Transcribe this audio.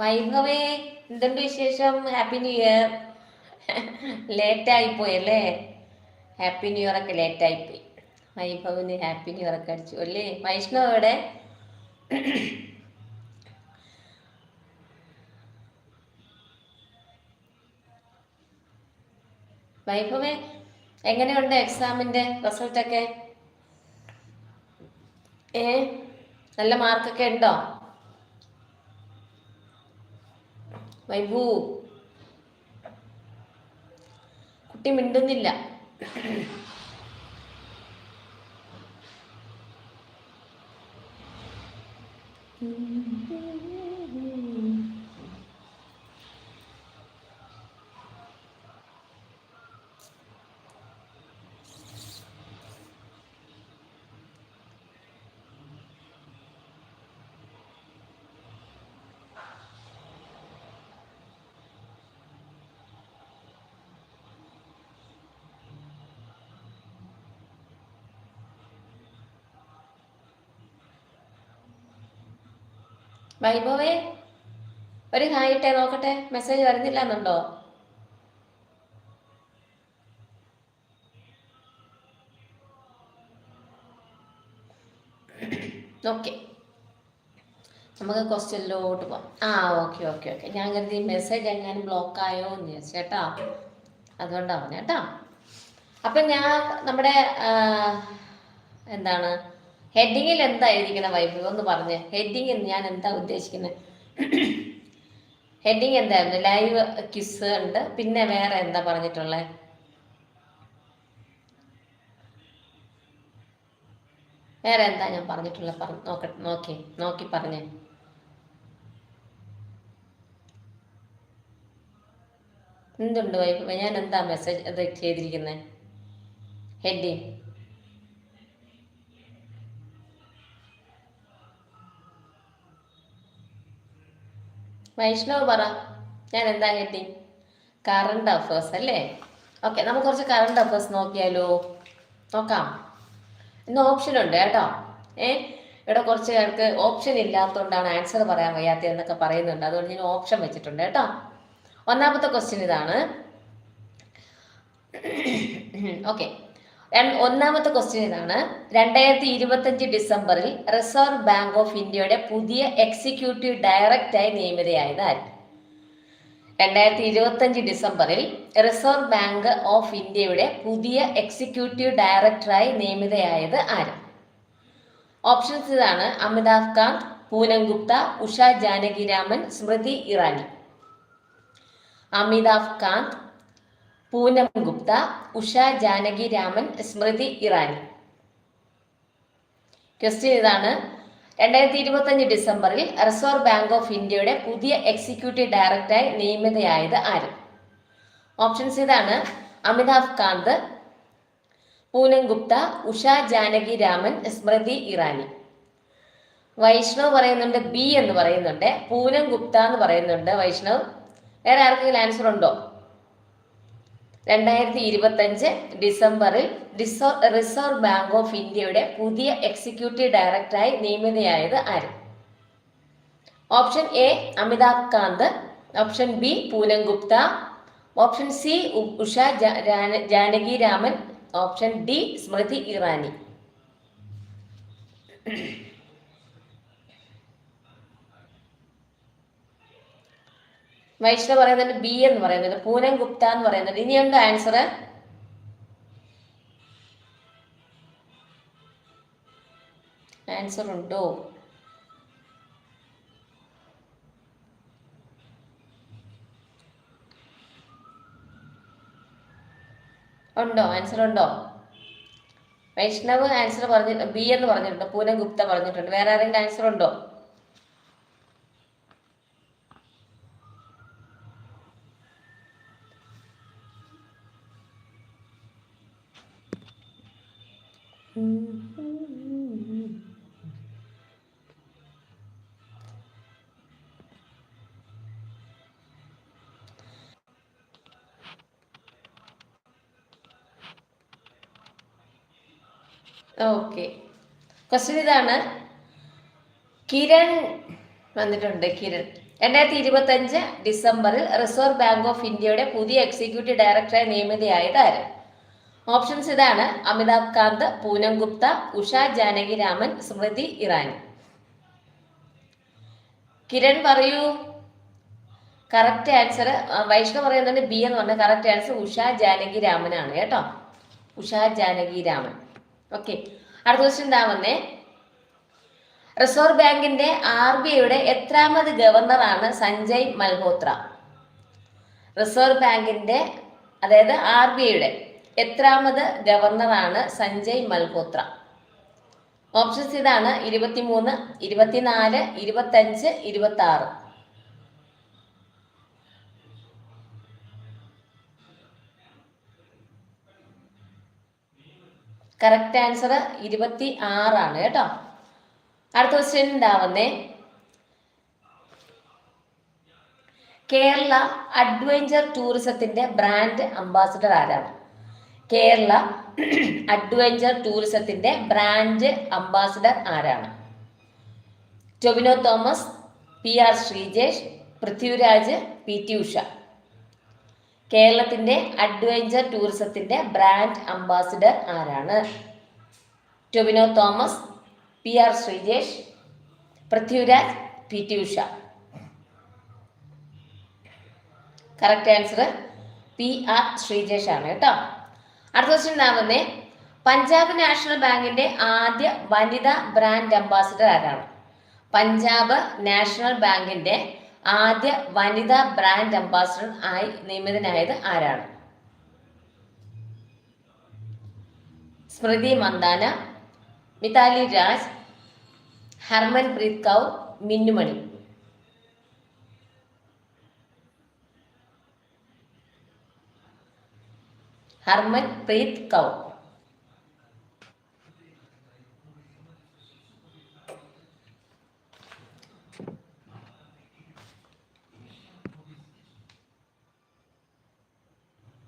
വൈഭവേ എന്തുണ്ട് വിശേഷം? Happy new year late ആയിപ്പോയി അല്ലേ? ഹാപ്പി ന്യൂ ഇയർ ഒക്കെ ലേറ്റ് പോയി. വൈഭവിന് ഹാപ്പി ന്യൂ ഇയർ ഒക്കെ അടിച്ചു. അല്ലേ? വൈഷ്ണവ് എവിടെ? വൈഭവേ എങ്ങനെയുണ്ട് എക്സാമിന്റെ റിസൾട്ടൊക്കെ ഏ? നല്ല മാർക്കൊക്കെ ഉണ്ടോ? വൈഭു. കുട്ടി മിണ്ടുന്നില്ല. വൈഭവേ ഒരു ഹായ് നോക്കട്ടെ മെസ്സേജ് വരുന്നില്ല എന്നുണ്ടോ ഓക്കെ നമുക്ക് ക്വസ്റ്റ്യനിലോട്ട് പോവാം. ആ ഓക്കെ ഓക്കെ ഓക്കെ ഞാൻ കരുതി മെസ്സേജ് എങ്ങാനും ബ്ലോക്ക് ആയോ എന്ന് ചോദിച്ചു കേട്ടോ? അതുകൊണ്ടാണ് കേട്ടോ? അപ്പം ഞാൻ നമ്മുടെ എന്താണ് ഹെഡിങ്ങിൽ എന്താ എഴുതിക്കണ വൈബ് ഒന്ന് പറഞ്ഞ്. ഹെഡിങ് ഞാൻ എന്താ ഉദ്ദേശിക്കുന്നത് ഹെഡിങ് എന്തായിരുന്നു? ലൈവ് കിസ് ഉണ്ട്. പിന്നെ വേറെ എന്താ പറഞ്ഞിട്ടുള്ളത് വേറെ എന്താ ഞാൻ പറഞ്ഞിട്ടുള്ളത് പറ നോക്കട്ടെ നോക്കി നോക്കി പറഞ്ഞേ. എന്തുണ്ട് വൈഫ് ഞാൻ എന്താ മെസ്സേജ് ചെയ്തിരിക്കുന്നത് ഹെഡിങ് വൈഷ്ണവ് പറ. ഞാൻ എന്താ കേട്ടി? കറണ്ട് അഫേഴ്സ് അല്ലേ? ഓക്കെ നമുക്ക് കുറച്ച് കറണ്ട് അഫേഴ്സ് നോക്കിയാലോ? നോക്കാം. ഇന്ന് ഓപ്ഷൻ ഉണ്ട് കേട്ടോ. ഏ? ഇവിടെ കുറച്ച് പേർക്ക് ഓപ്ഷൻ ഇല്ലാത്തതുകൊണ്ടാണ് ആൻസർ പറയാൻ വയ്യാത്തത് എന്നൊക്കെ പറയുന്നുണ്ട്. അതുകൊണ്ട് ഞാൻ ഓപ്ഷൻ വെച്ചിട്ടുണ്ട് കേട്ടോ. ഒന്നാമത്തെ ക്വസ്റ്റ്യൻ ഇതാണ്. ഓക്കെ ഒന്നാമത്തെ ക്വസ്റ്റ്യൻ ഇതാണ്. രണ്ടായിരത്തി ഇരുപത്തഞ്ച് ഡിസംബറിൽ റിസർവ് ബാങ്ക് ഓഫ് ഇന്ത്യയുടെ പുതിയ എക്സിക്യൂട്ടീവ് ഡയറക്ടറായി നിയമിതയായത് ആര് രണ്ടായിരത്തി ഇരുപത്തഞ്ച് ഡിസംബറിൽ റിസർവ് ബാങ്ക് ഓഫ് ഇന്ത്യയുടെ പുതിയ എക്സിക്യൂട്ടീവ് ഡയറക്ടറായി നിയമിതയായത് ആര്? ഓപ്ഷൻസ് ഇതാണ്. അമിതാഭ് കാന്ത് പൂനം ഗുപ്ത ഉഷ ജാനകിരാമൻ സ്മൃതി ഇറാനി. അമിതാഭ് കാന്ത് പൂനം ഗുപ്ത ഉഷ ജാനകി രാമൻ സ്മൃതി ഇറാനി. ക്വസ്റ്റ്യൻ ഇതാണ് രണ്ടായിരത്തി ഇരുപത്തഞ്ച് ഡിസംബറിൽ റിസർവ് ബാങ്ക് ഓഫ് ഇന്ത്യയുടെ പുതിയ എക്സിക്യൂട്ടീവ് ഡയറക്ടറായി നിയമിതയായത് ആര്? ഓപ്ഷൻസ് ഇതാണ്. അമിതാഭ് കാന്ത് പൂനം ഗുപ്ത ഉഷ ജാനകി രാമൻ സ്മൃതി ഇറാനി. വൈഷ്ണവ് പറയുന്നുണ്ട് ബി എന്ന് പറയുന്നുണ്ട് പൂനം ഗുപ്ത എന്ന് പറയുന്നുണ്ട് വൈഷ്ണവ്. വേറെ ആർക്കെങ്കിലും ആൻസർ ഉണ്ടോ? രണ്ടായിരത്തി ഇരുപത്തഞ്ച് ഡിസംബറിൽ റിസർ- റിസർവ് ബാങ്ക് ഓഫ് ഇന്ത്യയുടെ പുതിയ എക്സിക്യൂട്ടീവ് ഡയറക്ടറായി നിയമിതയായത് ആര്? Option A Amitabh Kant. Option B Poonam Gupta. Option C Usha Janaki Raman. Option D Smriti Irani. Vaishnav പറയുന്നുണ്ട് ബി എന്ന് പറയുന്നുണ്ട് പൂനം ഗുപ്ത എന്ന് പറയുന്നുണ്ട് ഇനിയുണ്ട് ആൻസർ ആൻസർ ഉണ്ടോ? ഉണ്ടോ? ആൻസർ ഉണ്ടോ? വൈഷ്ണവ് ആൻസർ പറഞ്ഞിട്ടുണ്ട് ബി എന്ന് പറഞ്ഞിട്ടുണ്ട് പൂനം ഗുപ്ത പറഞ്ഞിട്ടുണ്ട്. വേറെ ആരെങ്കിലും ആൻസർ ഉണ്ടോ? ഓക്കെ ക്വസ്റ്റ്യൻ ഇതാണ്. കിരൺ വന്നിട്ടുണ്ട് കിരൺ. രണ്ടായിരത്തി ഇരുപത്തഞ്ച് ഡിസംബറിൽ റിസർവ് ബാങ്ക് ഓഫ് ഇന്ത്യയുടെ പുതിയ എക്സിക്യൂട്ടീവ് ഡയറക്ടറായി നിയമിതയായത് ആര്? ഓപ്ഷൻസ് ഇതാണ്. അമിതാഭ് കാന്ത് പൂനം ഗുപ്ത ഉഷ ജാനകി രാമൻ സ്മൃതി ഇറാനി. കിരൺ പറയൂ. കറക്റ്റ് ആൻസർ വൈഷ്ണവ് പറയുന്നുണ്ട് ബി എന്ന് പറഞ്ഞ കറക്റ്റ് ആൻസർ ഉഷ ജാനകി രാമനാണ് കേട്ടോ. ഉഷ ജാനകി രാമൻ. ഓക്കെ അടുത്ത ക്വസ്റ്റ്യൻ എന്താ വന്നേ. റിസർവ് ബാങ്കിന്റെ ആർ ബി ഐയുടെ എത്രാമത് ഗവർണറാണ് സഞ്ജയ് മൽഹോത്ര? റിസർവ് ബാങ്കിന്റെ അതായത് ആർ ബി ഐയുടെ. എത്രാമത് ഗവർണറാണ് സഞ്ജയ് മൽഹോത്ര? ഓപ്ഷൻസ് ഇതാണ് ഇരുപത്തിമൂന്ന് ഇരുപത്തിനാല് ഇരുപത്തഞ്ച് ഇരുപത്തി ആറ് കറക്റ്റ് ആൻസർ ഇരുപത്തി ആറാണ് കേട്ടോ. അടുത്ത ക്വസ്റ്റ്യൻ ഉണ്ടാവുന്നേ. കേരള അഡ്വഞ്ചർ ടൂറിസത്തിന്റെ ബ്രാൻഡ് അംബാസിഡർ ആരാണ്? കേരള അഡ്വഞ്ചർ ടൂറിസത്തിന്റെ ബ്രാൻഡ് അംബാസിഡർ ആരാണ്? Tovino Thomas P R Sreejesh Prithviraj P T Usha. കേരളത്തിന്റെ അഡ്വഞ്ചർ ടൂറിസത്തിന്റെ ബ്രാൻഡ് അംബാസിഡർ ആരാണ്? Tovino Thomas P R Sreejesh Prithviraj P T Usha. Correct answer P R Sreejesh ആണ് കേട്ടോ. അടുത്ത question ഉണ്ടാകുന്നേ Punjab national ബാങ്കിന്റെ ആദ്യ വനിതാ ബ്രാൻഡ് അംബാസിഡർ ആരാണ്? പഞ്ചാബ് നാഷണൽ ബാങ്കിന്റെ ആദ്യ വനിതാ ബ്രാൻഡ് അംബാസിഡർ ആയി നിയമിതനായത് ആരാണ്? സ്മൃതി മന്ദാന മിതാലി രാജ് ഹർമൻ പ്രീത് കൗർ മിന്നുമണി. हरमनप्रीत कौर